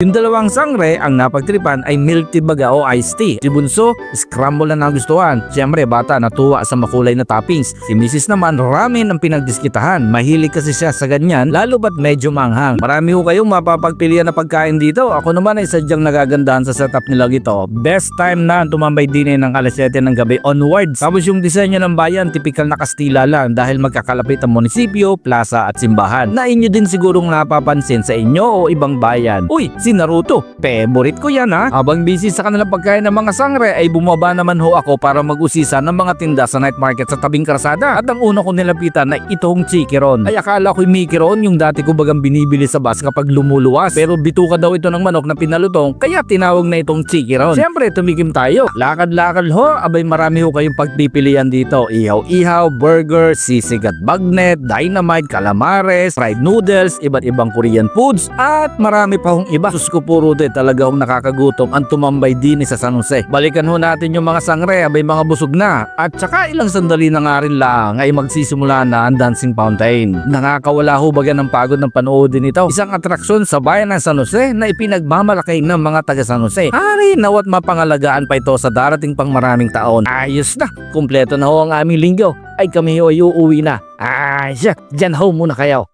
Yung dalawang sangre ang napagtripan ay milk tea baga o iced tea. Si Bunso, scramble na nagustuhan. Siyempre bata natuwa sa makulay na toppings. Si Mrs. naman ramen ang pinagdiskitahan. Mahilig kasi siya sa ganyan lalo ba't medyo manghang. Marami ho kayong mapapagpilian na pagkain dito. Ako naman ay sadyang nagagandahan sa setup nila gito. Best time na tumambay din ng alas 7 ng gabi onwards. Tapos yung disenyo ng bayan, typical na Kastila lang dahil magkakalapit ang munisipyo, plaza at simbahan. Na inyo din sigurong napapansin sa inyo o ibang bayan. Uy, si Naruto, favorite ko yan ha. Habang busy sa kanilang pagkain ng mga sangre ay bumaba naman ho ako para mag-usisa ng mga tinda sa night market sa tabing karsada. At ang una ko nilapitan ay itong chikiron. Ay akala ko'y mikiron yung dati ko bagang binibili sa bus kapag lumuluwas. Pero bituka daw ito ng manok na pinalutong kaya tinawag na itong chikiron. Siyempre tumikim tayo. Lakad-lakad ho, abay marami ho kayong pagpipilian dito. Ihaw-ihaw, burger, sisig at bagnet, dynamite, calamares, fried noodles, iba't ibang Korean foods, at marami pa hong iba. Sus ko puro de, talaga hong nakakagutom ang tumambay din sa San Jose. Balikan ho natin yung mga sangre, abay mga busog na. At saka ilang sandali na nga rin lang ay magsisimula na ang dancing fountain. Nakakawala ho baga ng pagod ng panoodin ito. Isang atraksyon sa bayan ng San Jose na ipinagmamalaki ng mga taga San Jose. Hari nawat mapangalagaan pa ito sa darating pang maraming taon. Ayos na, kumpleto na ho ang aming linggo. Ay kami ho ay uuwi na. Ay siya, dyan ho muna kayo.